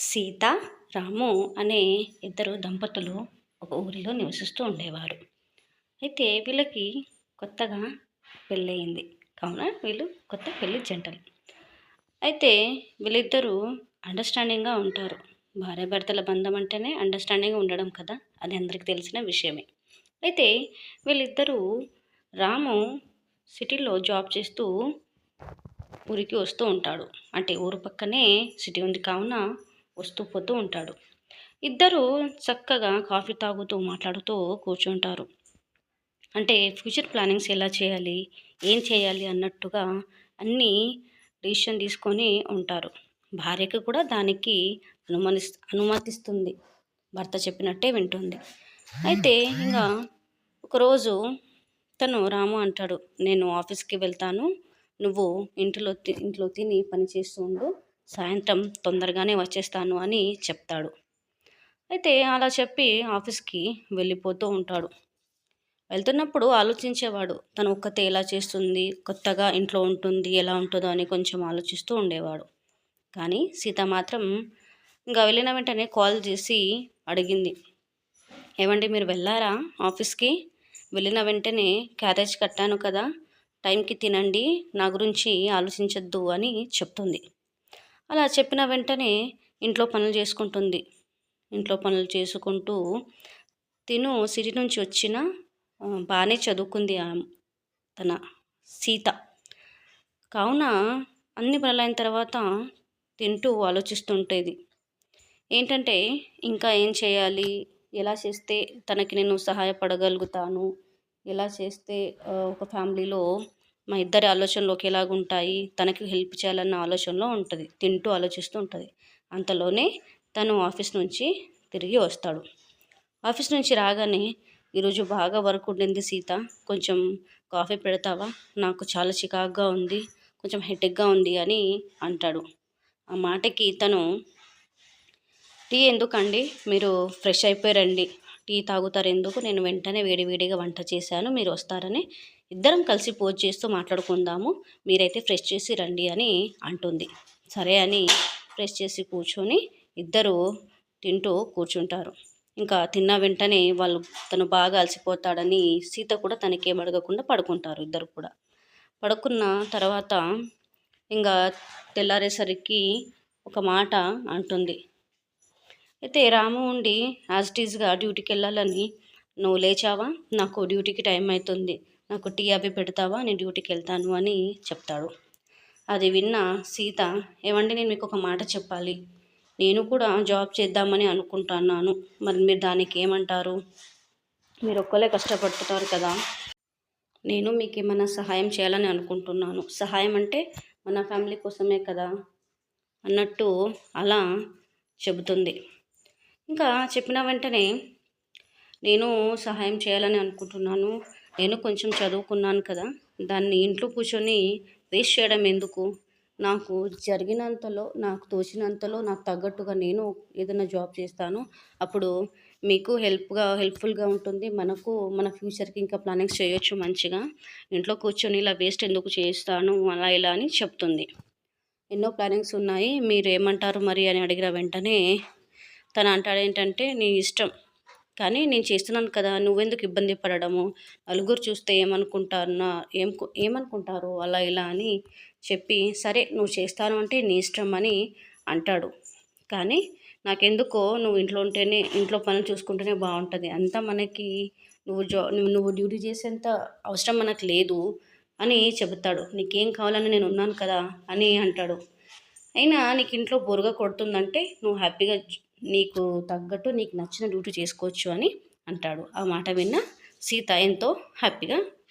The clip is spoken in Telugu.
సీత రాము అనే ఇద్దరు దంపతులు ఒక ఊరిలో నివసిస్తూ ఉండేవారు. అయితే వీళ్ళకి కొత్తగా పెళ్ళయింది. కావున వీళ్ళు కొత్త పెళ్ళి జంటలు. అయితే వీళ్ళిద్దరూ అండర్స్టాండింగ్గా ఉంటారు. భార్యాభర్తల బంధం అంటేనే అండర్స్టాండింగ్గా ఉండడం కదా? అది అందరికీ తెలిసిన విషయమే. అయితే వీళ్ళిద్దరూ రాము సిటీలో జాబ్ చేస్తూ ఊరికి వస్తూ ఉంటాడు. అంటే ఊరు పక్కనే సిటీ ఉంది. కావున వస్తూ పోతూ ఉంటాడు. ఇద్దరు చక్కగా కాఫీ తాగుతూ మాట్లాడుతూ కూర్చుంటారు. అంటే ఫ్యూచర్ ప్లానింగ్స్ ఎలా చేయాలి ఏం చేయాలి అన్నట్టుగా అన్నీ డిసిషన్ తీసుకొని ఉంటారు. భార్యకు కూడా దానికి అనుమని అనుమతిస్తుంది. భర్త చెప్పినట్టే వింటుంది. అయితే ఇంకా ఒకరోజు తను రాము అంటాడు నేను ఆఫీస్కి వెళ్తాను. నువ్వు ఇంటిలో ఇంట్లో తిని పని చేస్తూ ఉండు. సాయంత్రం తొందరగానే వచ్చేస్తాను అని చెప్తాడు. అయితే అలా చెప్పి ఆఫీస్కి వెళ్ళిపోతూ ఉంటాడు. వెళ్తున్నప్పుడు ఆలోచించేవాడు తను ఒక్కతే ఎలా చేస్తుంది కొత్తగా ఇంట్లో ఉంటుంది ఎలా ఉంటుందో అని కొంచెం ఆలోచిస్తూ ఉండేవాడు. కానీ సీత మాత్రం ఇంకా వెళ్ళిన వెంటనే కాల్ చేసి అడిగింది. ఏమండి మీరు వెళ్ళారా ఆఫీస్కి? వెళ్ళిన వెంటనే క్యారేజ్ కట్టాను కదా టైంకి తినండి నా గురించి ఆలోచించద్దు అని చెప్తుంది. అలా చెప్పిన వెంటనే ఇంట్లో పనులు చేసుకుంటుంది. ఇంట్లో పనులు చేసుకుంటూ తిను సిటీ నుంచి వచ్చిన బాగానే చదువుకుంది తన సీత. కావున అన్ని పనులైన తర్వాత తింటూ ఆలోచిస్తుంటేది. ఏంటంటే ఇంకా ఏం చేయాలి? ఎలా చేస్తే తనకి నేను సహాయపడగలుగుతాను? ఎలా చేస్తే ఒక ఫ్యామిలీలో మా ఇద్దరి ఆలోచనలు ఒకేలాగా ఉంటాయి. తనకి హెల్ప్ చేయాలన్న ఆలోచనలో ఉంటుంది. తింటూ ఆలోచిస్తూ ఉంటుంది. అంతలోనే తను ఆఫీస్ నుంచి తిరిగి వస్తాడు. ఆఫీస్ నుంచి రాగానే ఈరోజు బాగా వర్క్ ఉండింది సీత. కొంచెం కాఫీ పెడతావా? నాకు చాలా చికాకుగా ఉంది. కొంచెం హెడేక్గా ఉంది అని అంటాడు. ఆ మాటకి తను టీ ఎందుకండి? మీరు ఫ్రెష్ అయిపోయారండి టీ తాగుతారు ఎందుకు? నేను వెంటనే వేడివేడిగా వంట చేశాను. మీరు వస్తారని ఇద్దరం కలిసి పోజ్ చేస్తూ మాట్లాడుకుందాము. మీరైతే ఫ్రెష్ చేసి రండి అని అంటుంది. సరే అని ఫ్రెష్ చేసి కూర్చొని ఇద్దరు తింటూ కూర్చుంటారు. ఇంకా తిన్న వెంటనే వాళ్ళు తను బాగా అలసిపోతాడని సీత కూడా తనకేం అడగకుండా పడుకుంటారు ఇద్దరు కూడా. పడుకున్న తర్వాత ఇంకా తెల్లారేసరికి ఒక మాట అంటుంది. అయితే రాము ఉండి యాజ్ ఇట్ ఈజ్గా డ్యూటీకి వెళ్ళాలని నువ్వు లేచావా? నాకు డ్యూటీకి టైం అవుతుంది. నాకు టీ అవి పెడతావా? నేను డ్యూటీకి వెళ్తాను అని చెప్తాడు. అది విన్న సీత ఏమండి నేను మీకు ఒక మాట చెప్పాలి. నేను కూడా జాబ్ చేద్దామని అనుకుంటున్నాను. మరి మీరు దానికి ఏమంటారు? మీరు ఒక్కలే కష్టపడుతున్నారు కదా. నేను మీకు ఏమైనా సహాయం చేయాలని అనుకుంటున్నాను. సహాయం అంటే మన ఫ్యామిలీ కోసమే కదా? అన్నట్టు అలా చెబుతుంది. ఇంకా చెప్పిన వెంటనే నేను సహాయం చేయాలని అనుకుంటున్నాను. నేను కొంచెం చదువుకున్నాను కదా దాన్ని ఇంట్లో కూర్చొని వేస్ట్ చేయడం ఎందుకు? నాకు జరిగినంతలో నాకు తోచినంతలో నాకు తగ్గట్టుగా నేను ఏదైనా జాబ్ చేస్తాను. అప్పుడు మీకు హెల్ప్గా హెల్ప్ఫుల్గా ఉంటుంది. మనకు మన ఫ్యూచర్కి ఇంకా ప్లానింగ్స్ చేయొచ్చు మంచిగా. ఇంట్లో కూర్చొని ఇలా వేస్ట్ ఎందుకు చేస్తాను అలా ఇలా అని చెప్తుంది. ఎన్నో ప్లానింగ్స్ ఉన్నాయి. మీరు ఏమంటారు మరి అని అడిగిన వెంటనే తను అంటాడు ఏంటంటే నీ ఇష్టం. కానీ నేను చేస్తున్నాను కదా నువ్వెందుకు ఇబ్బంది పడడము? నలుగురు చూస్తే ఏమనుకుంటారు ఏం ఏమనుకుంటారు? అలా ఇలా అని చెప్పి సరే నువ్వు చేస్తాను అంటే నీ ఇష్టం అని అంటాడు. కానీ నాకెందుకో నువ్వు ఇంట్లో ఉంటేనే ఇంట్లో పనులు చూసుకుంటేనే బాగుంటుంది. అంతా మనకి నువ్వు జా నువ్వు డ్యూటీ చేసేంత అవసరం మనకు లేదు అని చెబుతాడు. నీకేం కావాలని నేను ఉన్నాను కదా అని అంటాడు. అయినా నీకు ఇంట్లో బొరుగ కొడుతుందంటే నువ్వు హ్యాపీగా నీకు తగ్గట్టు నీకు నచ్చిన డ్యూటీ చేసుకోవచ్చు అని అంటాడు. ఆ మాట విన్న సీత ఎంతో హ్యాపీగా